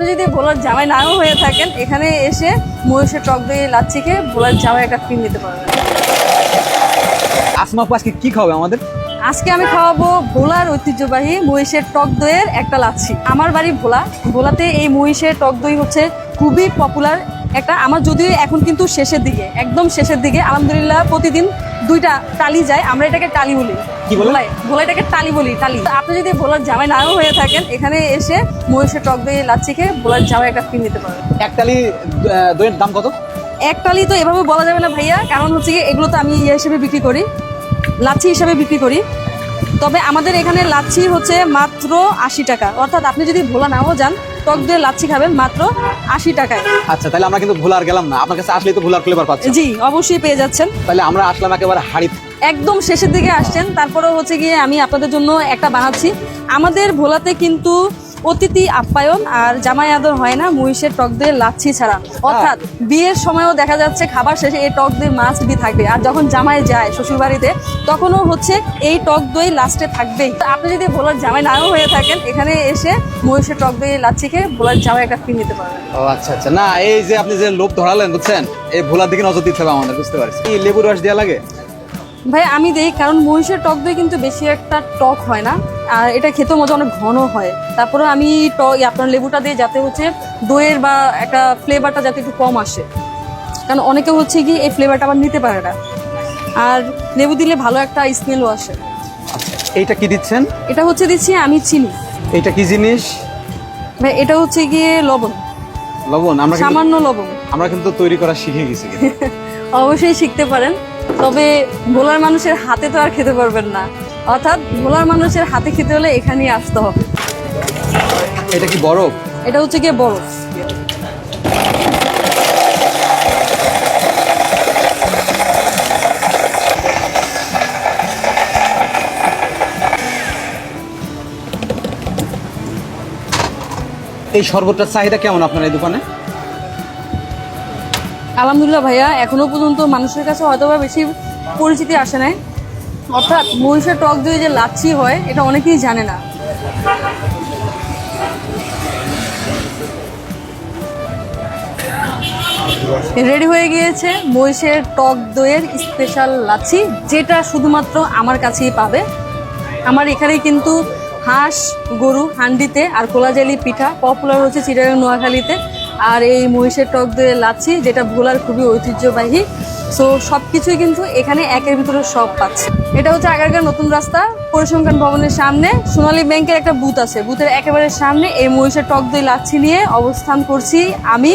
আপনি যদি ভোলার জামাই নাও হয়ে থাকেন এখানে এসে মহিষের টক দই লাচ্ছি খেয়ে ভোলার জামাই একটা ফিল নিতে পারবেন। আসমা আজকে কি খাবে আমাদের? আজকে আমি খাওয়াবো ভোলার ঐতিহ্যবাহী মহিষের টক দইয়ের একটা লাচ্ছি। আমার বাড়ি ভোলা। ভোলাতে এই মহিষের টক দই হচ্ছে খুবই পপুলার একটা আমার যদিও এখন কিন্তু শেষের দিকে একদম শেষের দিকে আলহামদুলিল্লাহ প্রতিদিন দুইটা টালি যায় আমরা এটাকে টালি বলি। কি বলেন? ভোলায় ভোলা এটাকে টালি বলি টালি। আপনি যদি ভোলার জামাই নাও হয়ে থাকেন এখানে এসে মহিষের টক দিয়ে লাচ্ছি খেয়ে ভোলার জামাই একটা ফিল নিতে পারবেন। একটালি আহ, দইয়ের দাম কত? এক টালি তো এভাবে বলা যাবে না ভাইয়া কারণ হচ্ছে কি এগুলো তো আমি ইয়ে হিসেবে বিক্রি করি লাচ্ছি হিসেবে বিক্রি করি। তবে আমাদের এখানে লাচ্ছি হচ্ছে মাত্র আশি টাকা। অর্থাৎ আপনি যদি ভোলা নাও যান টক দিয়ে লাচ্ছি খাবেন মাত্র আশি টাকায়। আচ্ছা তাহলে আমরা কিন্তু ভুলার গেলাম না। আপনার কাছে আসলেই তো ভুলার ফ্লেভার পাচ্ছি জি অবশ্যই পেয়ে যাচ্ছেন। তাহলে আমরা আসলাম একেবারে হাড়ি একদম শেষের দিকে আসছেন। তারপরে হচ্ছে গিয়ে আমি আপনাদের জন্য একটা বানাচ্ছি। আমাদের ভোলাতে কিন্তু অতিথি আপ্যায়ন আর জামাই আদর হয় না মহিষের টক দিয়ে লাচ্ছি ছাড়া। অর্থাৎ বিয়ের সময়ও দেখা যাচ্ছে খাবার শেষে এই টক দই মাছ বি থাকবে। আর যখন জামাই যায় শ্বশুর বাড়িতে তখনও হচ্ছে এই টক দই লাস্টে থাকবেই। তো আপনি যদি ভোলার জামাই নাও হয়ে থাকেন এখানে এসে মহিষের টক দই লাচ্ছি খেয়ে ভোলার জামাই একটা ফিল নিতে পারবেন। ও আচ্ছা আচ্ছা। না এই যে আপনি যে লোভ ধরালেন বুঝছেন? এই ভোলার দিকে নজর দিতে হবে আমাদের বুঝতে পারছি। লেবুর রস দেওয়া লাগে? ভাই আমি দেই কারণ মহিষের টক দই কিন্তু বেশি একটা টক হয় না। আর এটা খেতেও মজা অনেক ঘন হয়। তারপরে আমি টক আপনার লেবুটা দিয়ে যাতে হচ্ছে দইয়ের বা একটা ফ্লেভারটা যাতে একটু কম আসে। কারণ অনেকে হচ্ছে কি এই ফ্লেভারটা আবার নিতে পারে না। আর লেবু দিলে ভালো একটা স্মেলও আসে। এইটা কি দিচ্ছেন? এটা হচ্ছে দিচ্ছি আমি চিনি। এটা কি জিনিস? ভাই এটা হচ্ছে গিয়ে লবণ। লবণ? আমরা সামান্য লবণ। আমরা কিন্তু তৈরি করা শিখে গেছি অবশ্যই শিখতে পারেন। তবে ভোলার মানুষের হাতে তো আর খেতে পারবেন না। অর্থাৎ ভোলার মানুষের হাতে খেতে হলে এখানেই আসতে হবে। এটা কি বরফ? এটা হচ্ছে গিয়ে বরফ। এই শরবতটার চাহিদা কেমন আপনার এই দোকানে? আলহামদুলিল্লাহ ভাইয়া, এখনও পর্যন্ত মানুষের কাছে হয়তো বা বেশি পরিচিতি আসে নাই। অর্থাৎ মহিষের টক দই যে লাচ্ছি হয়, এটা অনেকেই জানে না। রেডি হয়ে গিয়েছে মহিষের টক দইয়ের স্পেশাল লাচ্ছি, যেটা শুধুমাত্র আমার কাছেই পাবে। আমার এখানেই কিন্তু হাঁস, গরু, হান্ডিতে আর কোলাজালি পিঠা পপুলার হচ্ছে চিটাগাং, নোয়াখালীতে। আর এই মহিষের টক দইয়ের লাচ্ছি, যেটা ভোলার খুবই ঐতিহ্যবাহী। সো সব কিছুই কিন্তু এখানে একের ভিতরে সব পাচ্ছে। এটা হচ্ছে আগারগাঁ নতুন রাস্তা, পরিসংখ্যান ভবনের সামনে। সোনালী ব্যাংকের একটা বুথ আছে। বুথের একেবারে সামনে এই মহিষের টক দই লাচ্ছি নিয়ে অবস্থান করছি আমি।